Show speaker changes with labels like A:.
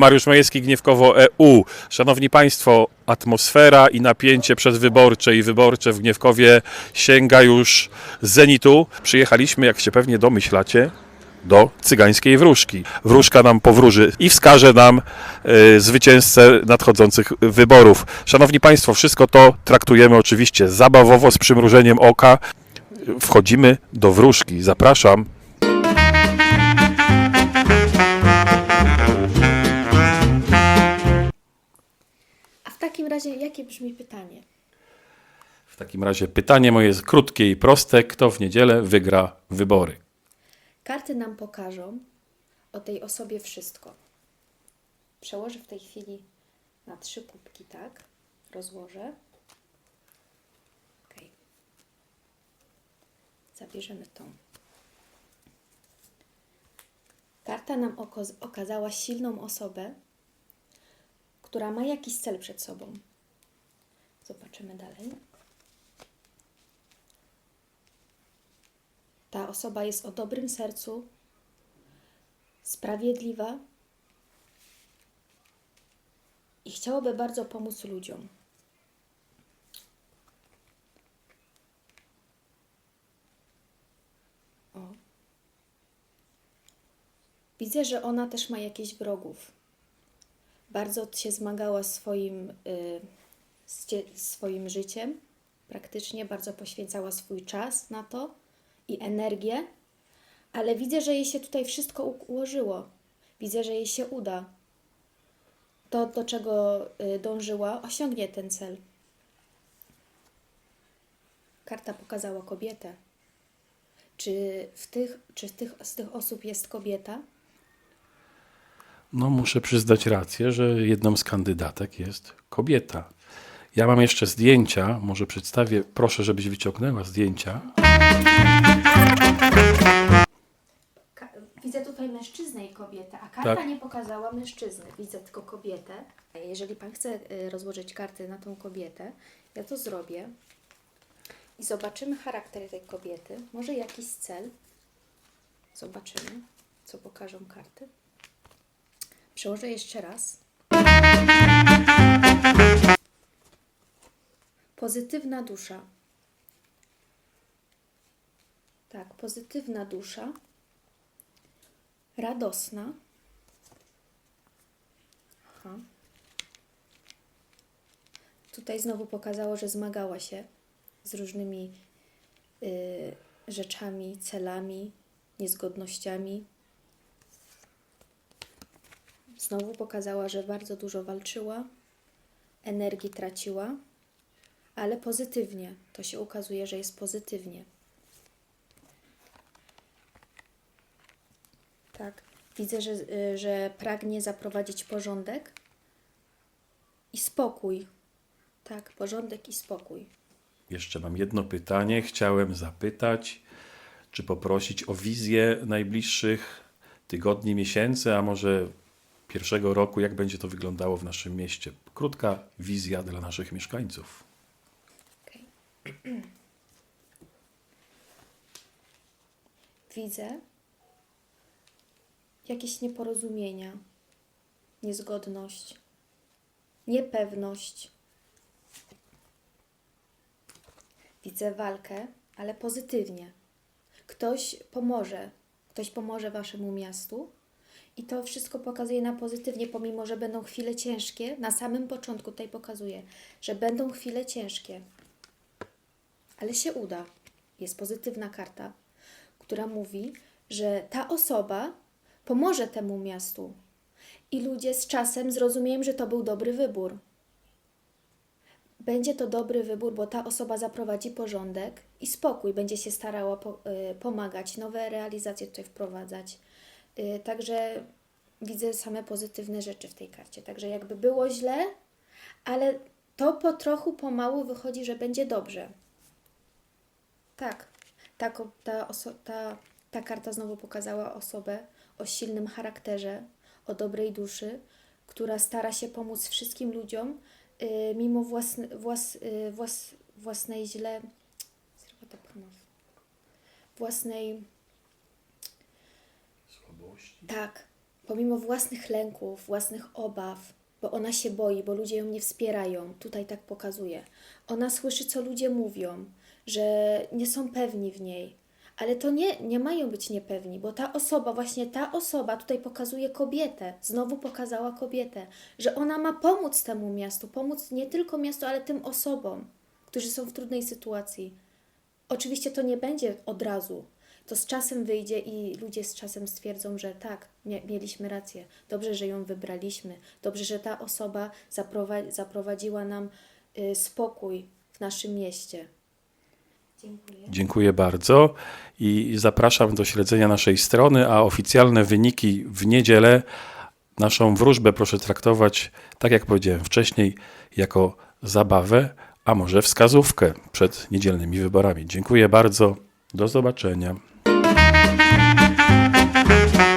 A: Mariusz Majewski, Gniewkowo EU. Szanowni Państwo, atmosfera i napięcie przedwyborcze i wyborcze w Gniewkowie sięga już zenitu. Przyjechaliśmy, jak się pewnie domyślacie, do cygańskiej wróżki. Wróżka nam powróży i wskaże nam y, zwycięzcę nadchodzących wyborów. Szanowni Państwo, wszystko to traktujemy oczywiście zabawowo, z przymrużeniem oka. Wchodzimy do wróżki. Zapraszam.
B: Takim razie, jakie brzmi pytanie?
A: W takim razie pytanie moje jest krótkie i proste. Kto w niedzielę wygra wybory?
B: Karty nam pokażą o tej osobie wszystko. Przełożę w tej chwili na trzy kubki, tak? Rozłożę. Ok. Zabierzemy tą. Karta nam okazała silną osobę, która ma jakiś cel przed sobą. Zobaczymy dalej. Ta osoba jest o dobrym sercu, sprawiedliwa i chciałaby bardzo pomóc ludziom. O. Widzę, że ona też ma jakichś wrogów. Bardzo się zmagała swoim, y, swoim życiem, praktycznie bardzo poświęcała swój czas na to i energię, ale widzę, że jej się tutaj wszystko ułożyło. Widzę, że jej się uda. To, do czego y, dążyła, osiągnie ten cel. Karta pokazała kobietę. Czy, w tych, czy w tych, z tych osób jest kobieta?
A: No, muszę przyznać rację, że jedną z kandydatek jest kobieta. Ja mam jeszcze zdjęcia, może przedstawię, proszę, żebyś wyciągnęła zdjęcia.
B: Ka- widzę tutaj mężczyznę i kobietę, a karta
A: Tak.
B: nie pokazała mężczyzny. Widzę tylko kobietę. Jeżeli pan chce y, rozłożyć karty na tą kobietę, ja to zrobię i zobaczymy charakter tej kobiety. Może jakiś cel. Zobaczymy, co pokażą karty. Przełożę jeszcze raz. Pozytywna dusza. Tak, pozytywna dusza radosna. Aha. Tutaj znowu pokazało, że zmagała się z różnymi y, rzeczami, celami, niezgodnościami. Znowu pokazała, że bardzo dużo walczyła, energii traciła, ale pozytywnie. To się ukazuje, że jest pozytywnie. Tak. Widzę, że, y, że pragnie zaprowadzić porządek i spokój. Tak, porządek i spokój.
A: Jeszcze mam jedno pytanie. Chciałem zapytać, czy poprosić o wizję najbliższych tygodni, miesięcy, a może pierwszego roku, jak będzie to wyglądało w naszym mieście. Krótka wizja dla naszych mieszkańców.
B: Okej. Widzę jakieś nieporozumienia, niezgodność, niepewność. Widzę walkę, ale pozytywnie. Ktoś pomoże, ktoś pomoże waszemu miastu i to wszystko pokazuje na pozytywnie, pomimo że będą chwile ciężkie. Na samym początku tutaj pokazuje, że będą chwile ciężkie ale się uda. Jest pozytywna karta, która mówi, że ta osoba pomoże temu miastu i ludzie z czasem zrozumieją, że to był dobry wybór. Będzie to dobry wybór, bo ta osoba zaprowadzi porządek i spokój, będzie się starała y, pomagać, nowe realizacje tutaj wprowadzać. Y, także widzę same pozytywne rzeczy w tej karcie. Także jakby było źle, ale to po trochu pomału wychodzi, że będzie dobrze. Tak, ta, ta, ta, ta karta znowu pokazała osobę o silnym charakterze, o dobrej duszy, która stara się pomóc wszystkim ludziom, y, mimo własny, włas, y, włas, własnej źle, własnej,
A: Słabości.
B: tak, pomimo własnych lęków, własnych obaw, bo ona się boi, bo ludzie ją nie wspierają, tutaj tak pokazuje. Ona słyszy, co ludzie mówią, że nie są pewni w niej, ale to nie, nie mają być niepewni, bo ta osoba, właśnie ta osoba tutaj pokazuje kobietę, znowu pokazała kobietę, że ona ma pomóc temu miastu, pomóc nie tylko miastu, ale tym osobom, którzy są w trudnej sytuacji. Oczywiście to nie będzie od razu. To z czasem wyjdzie i ludzie z czasem stwierdzą, że tak, mie- mieliśmy rację. Dobrze, że ją wybraliśmy. Dobrze, że ta osoba zaprowadzi, zaprowadziła nam y, spokój w naszym mieście. Dziękuję.
A: Dziękuję bardzo i zapraszam do śledzenia naszej strony, a oficjalne wyniki w niedzielę. Naszą wróżbę proszę traktować, tak jak powiedziałem wcześniej, jako zabawę, a może wskazówkę przed niedzielnymi wyborami. Dziękuję bardzo. Do zobaczenia. Thank you.